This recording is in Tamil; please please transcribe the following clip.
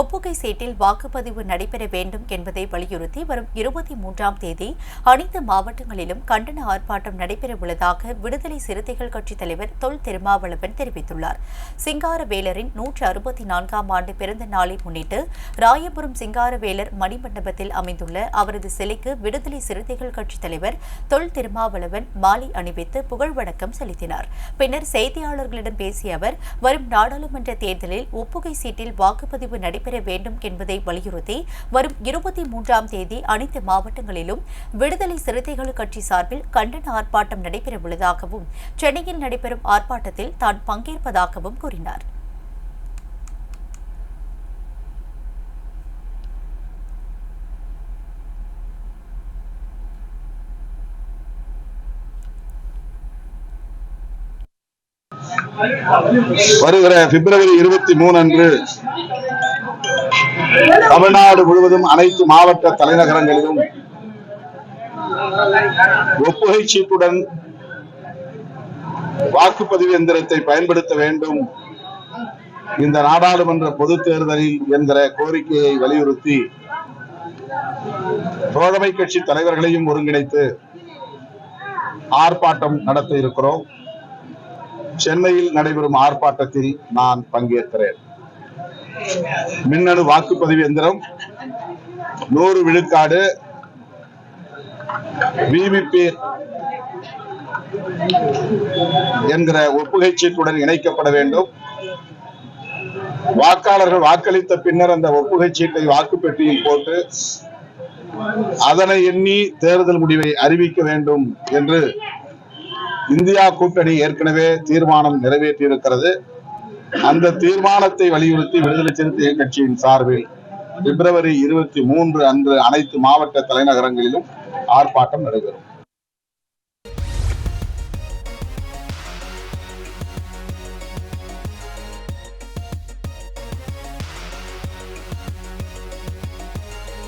ஒப்புகை சீட்டில் வாக்குப்பதிவு நடைபெற வேண்டும் என்பதை வலியுறுத்தி வரும் இருபத்தி மூன்றாம் தேதி அனைத்து மாவட்டங்களிலும் கண்டன ஆர்ப்பாட்டம் நடைபெறவுள்ளதாக விடுதலை சிறுத்தைகள் கட்சித் தலைவர் தொல் திருமாவளவன் தெரிவித்துள்ளார். சிங்காரவேலரின் நூற்று அறுபத்தி நான்காம் ஆண்டு பிறந்த நாளை முன்னிட்டு ராயபுரம் சிங்காரவேலர் மணிமண்டபத்தில் அமைந்துள்ள அவரது சிலைக்கு விடுதலை சிறுத்தைகள் கட்சித் தலைவர் தொல் திருமாவளவன் மாலை அணிவித்து புகழ் வணக்கம் செலுத்தினார். பின்னர் செய்தியாளர்களிடம் பேசிய அவர் வரும் நாடாளுமன்ற தேர்தலில் ஒப்புகை சீட்டில் வாக்குப்பதிவு நடைபெற வேண்டும் என்பதை வலியுறுத்தி வரும் இருபத்தி மூன்றாம் தேதி அனைத்து மாவட்டங்களிலும் விடுதலை சிறுத்தைகள் கட்சி சார்பில் கண்டன ஆர்ப்பாட்டம் நடைபெறவுள்ளதாகவும் சென்னையில் நடைபெறும் ஆர்ப்பாட்டத்தில் தான் பங்கேற்பதாகவும் கூறினார். வருகிற பிப்ரவரி இருபத்தி மூணு அன்று தமிழ்நாடு முழுவதும் அனைத்து மாவட்ட தலைநகரங்களிலும் ஒப்புகை சீட்டுடன் வாக்குப்பதிவு எந்திரத்தை பயன்படுத்த வேண்டும். இந்த நாடாளுமன்ற பொதுத் தேர்தலில் என்கிற கோரிக்கையை வலியுறுத்தி தோழமை கட்சி தலைவர்களையும் ஒருங்கிணைத்து ஆர்ப்பாட்டம் நடத்த இருக்கிறோம். சென்னையில் நடைபெறும் ஆர்ப்பாட்டத்தில் நான் பங்கேற்கிறேன். மின்னணு வாக்குப்பதிவு எந்திரம் நூறு விழுக்காடு விவிபி என்கிற ஒப்புகை சீட்டுடன் இணைக்கப்பட வேண்டும். வாக்காளர்கள் வாக்களித்த பின்னர் அந்த ஒப்புகை சீட்டை வாக்குப்பெட்டியில் போட்டு அதனை எண்ணி தேர்தல் முடிவை அறிவிக்க வேண்டும் என்று இந்தியா கூட்டணி ஏற்கனவே தீர்மானம் நிறைவேற்றியிருக்கிறது. அந்த தீர்மானத்தை வலியுறுத்தி விடுதலை சிறுத்தைகள் கட்சியின் சார்பில் பிப்ரவரி இருபத்தி மூன்று அன்று அனைத்து மாவட்ட தலைநகரங்களிலும் ஆர்ப்பாட்டம் நடைபெறும்.